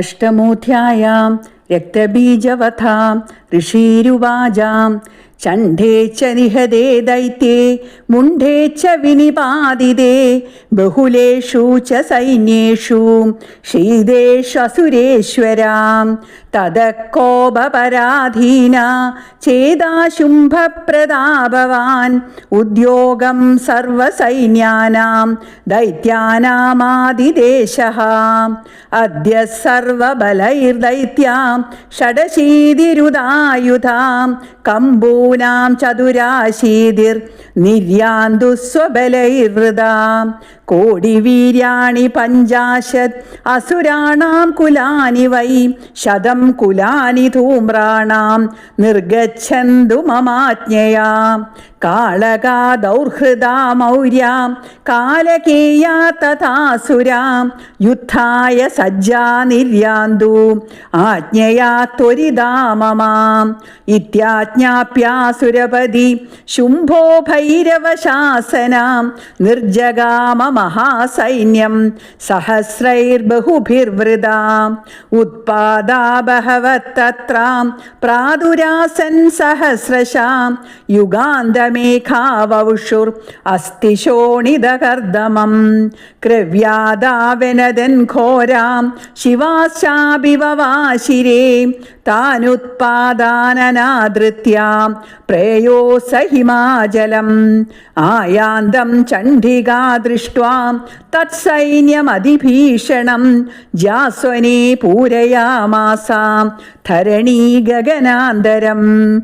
अष्टमोऽध्यायां रक्तबीजवथा ऋषिरुवाजां ചണ്ഡേ ച നിഹതേ ദൈത്യേ മുണ്ഡേ ച വിനിപാതിതേ ബഹുലേഷു ച സൈന്യേഷു ശീതേഷസുരേശ്വരാം തദക്കോപപരാധീന ചേതാശുംഭപ്രതാപവാൻ ഉദ്യോഗം സർവസൈന്യാനാം ദൈത്യാനാമാതിദേശ. അദ്യ സർവബലൈർദൈത്യാം ഷഡശീതിരുദായുധാം കമ്പൂനാം ചതുരാശീതിർ നിര്യാന്തു കോടിവീര്യാണി പഞ്ചാശത് അസുരാണാം കുലാനി വൈ ശതം കുലാനി ധൂമ്രാണാം നിർഗച്ഛന്തു മമാജ്ഞയാ കാളകാ ദൗർഹൃദാ മൗര്യാം കാലകേയാ തഥാസുരാം യുദ്ധായ സജ്ജാ നിർയാന്തു ആജ്ഞയാ ത്വരിതാ മമാം ഇത്യാജ്ഞാപ്യാസുരപതി ശുംഭോ ഭൈരവശാസനാം നിർജഗാമ മഹാസൈന്യം സഹസ്രൈർബഹുഭിർവൃതാം ഉത്പാദാ प्रादुरासन् പ്രാദുരാസൻ സഹസ്രശാം യുഗാന്തമേഘാവൗഷുർ അസ്ഥിശോണിതകർദമം ക്രവ്യാദാവനദൻ ഘോരാം ശിവാശാഭിവവാശിരേ താനുത്പാദാനനാദൃത്യാം പ്രേയോ സഹിമാജലം ആയാന്തം ചണ്ഡികാ ദൃഷ്ട്വാം തത്സൈന്യമതിഭീഷണം ജാസ്വനേ പൂരയാമാസാം. ധരണി ഗഗനാന്തരം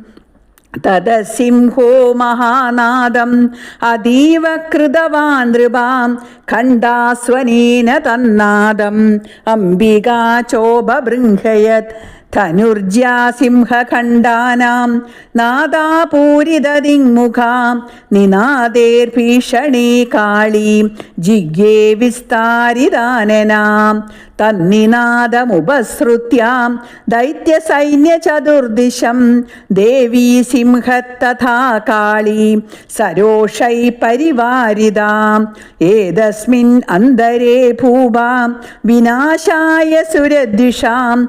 തദസിംഹോ മഹാനാദം. അതീവ കൃതവാൻ നൃപാം. ഖണ്ഡാസ്വനേന തന്നാദം. അംബികാ ചോപബൃംഹയത്. ധനുർജ്യാ സിംഹഖണ്ഡാനാം നാദാപൂരിതദിങ്മുഖാം നിനാദേർഭീഷണീ കാളീ ജിഗ്യേ വിസ്താരിതാനനാം തന്നിനാദമുപസൃത്യാം ദൈത്യസൈന്യചതുർദിശം ദേവീ സിംഹത്തഥാ കാളീ സരോഷൈ പരിവാരിതാം ഏതസ്മിൻ അന്തരേ ഭൂവാം വിനാശായ സുരദ്വിഷാം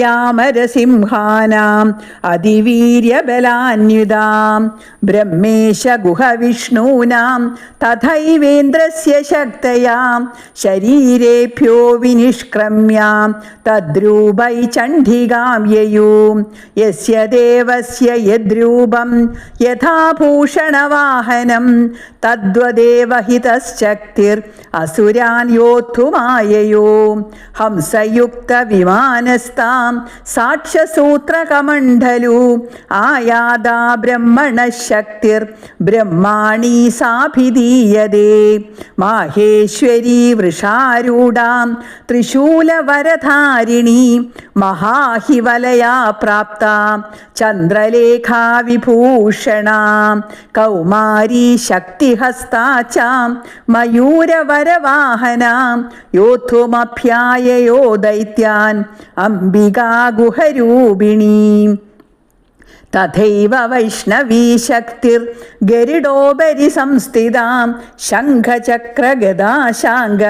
ഭവായാമരസിംഹാനാം അതിവീര്യബലാന്യുതാം ബ്രഹ്മേശ ഗുഹവിഷ്ണൂനാം തഥൈവേന്ദ്രസ്യ ശക്തയാം ശരീരേഭ്യോ വിനിഷ്ക്രമ്യാം തദ്രൂപൈ ചണ്ഡികാം യയൂം യസ്യ ദേവസ്യ യദ്രൂപം യഥാഭൂഷണവാഹനം തദ്വദേവ ഹിതശ്ചക്തിർ അസുരാൻ യോദ്ധുമായയോ ഹംസയുക്ത സാക്ഷ്യസൂത്രകമണ്ഡലു. ആയാദാ ബ്രഹ്മണശക്തിർ ബ്രഹ്മാണി സാഭിധീയതേ. മാഹേശ്വരീ വൃഷാരൂഢാം ത്രിശൂലവരധാരിണി മഹാഹിവലയാ പ്രാപ്ത. ചന്ദ്രലേഖാ വിഭൂഷണ കൗമാരീ ശക്തിഹസ്താച്ചാം മയൂരവരവാഹന. യോദ്ധുമഭ്യായയോ ദൈത്യാൻ അംബികാ ഗുഹരൂപിണീം തഥൈവ വൈഷ്ണവീ ശക്തിർ ഗരുഡോപരി സംസ്ഥിതാം ശംഖചക്രഗദാശാങ്ക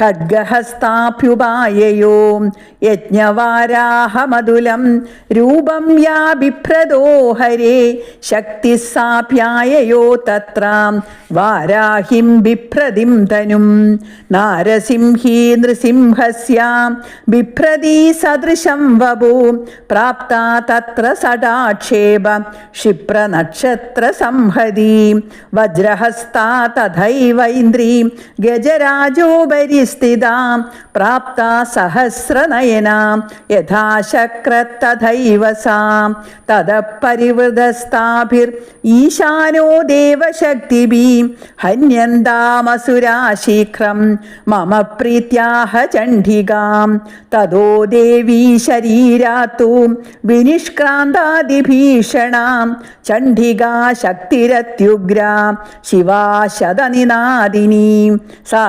ഖഡ്ഗഹസ്താഭ്യുപായയോ യജ്ഞവാരാഹമതുലം രൂപം യാ ബിഭ്രദോ ഹരേ ശക്തി സാഭ്യായയോ തത്രാം വാരാഹിം ബിഭ്രതിം തനും നാരസിംഹീ നൃസിംഹസ്യാം ബിഭ്രതി സദൃശം വപു പ്രാപ്ത തത്ര സടാക്ഷേപ देव तथैव क्षिप्रनक्षत्रसंहतीं वज्रहस्ता तथैवैन्द्रीं गजराजोपरि स्थितां प्राप्ता सहस्रनयनां यथा सा सां ततः परिवृतस्ताभिर्ईशानो देवशक्तिभिं हन्यन्तामसुराशीघ्रं मम प्रीत्याह चण्डिकां ततो देवी शरीरात्तु विनिष्क्रान्तादिभिः ഭീഷണാം ചണ്ഡികാ ശക്തിരത്യുഗ്ര ശിവാ ശതനിനാദിനി. സാ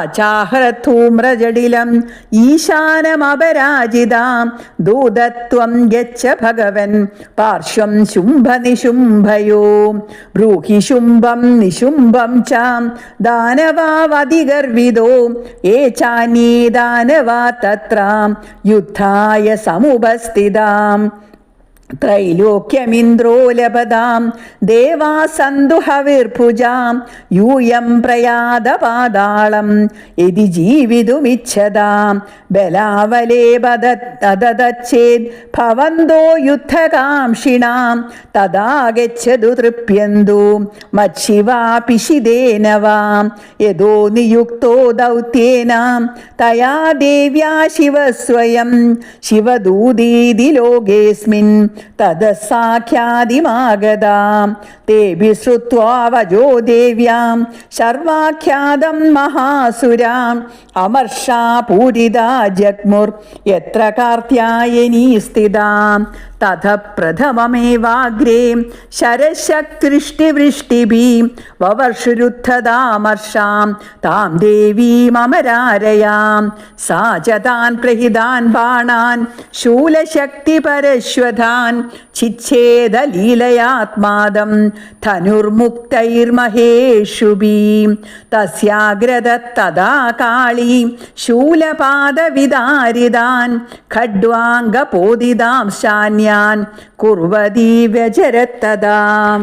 ഈശാനമപരാജിതാം ദൂതത്വം ഗച്ഛ ഭഗവൻ പാർശ്വം ശുംഭനിശുംഭയോ. ബ്രൂഹി ശുംഭം നിശുംഭം ചാം ദാനവാതിഗർവിതോ ഏ ചാനീ ദാനവാ തത്രാം യുദ്ധായ സമുപസ്ഥിതാം. ത്രൈലോക്യമിന്ദ്രോ ലഭതാം ദേവാ സന്തു ഹവിർഭുജാം യൂയം പ്രയാത പാതാളം യതി ജീവിതുമിച്ഛതാം ബലാവലേപദച്ചേത് ഭവന്തോ യുദ്ധകാംക്ഷിണാം തഥാ ഗച്ഛതു തൃപ്യന്തു മച്ഛിവാ പിശിതേന വാം യതോ നിയുക്തോ ദൗത്യേനാം തയാ ദേവ്യാ ശിവസ്വയം ശിവദൂതീതി ലോകേസ്മിൻ തദസാഖ്യാതിമാഗതാം തേഭി ശ്രുത്വാ വജോ ദേവ്യാം. ശർവാഖ്യാതം മഹാസുരാം. അമർഷാ പൂരിതാ ജഗ്മുർ. എത്ര കാർത്യായനീ സ്ഥിതാം. തഥ പ്രഥമമേവാഗ്രേ ശരശക്തിവൃഷ്ടിവൃഷ്ടിഭി വവർഷുരുദ്ധതാമർഷാം. താം ദേവീമരാരയാം സാ ച താൻ പ്രഹിതാൻ ബാണാൻ. ശൂലശക്തിപരശ്വതാൻ ചിച്ഛേദലീലയാത്മാദം. ധനുർമുക്തൈർമഹേഷുഭീ തസ്യാഗ്രത തഥാ കാളീ ശൂലപാദവിദാരിതാൻ. ഖഡ്വാംഗപോദിതാം ശാന്യാൻ കുർവതീ വ്യജരത്തതാം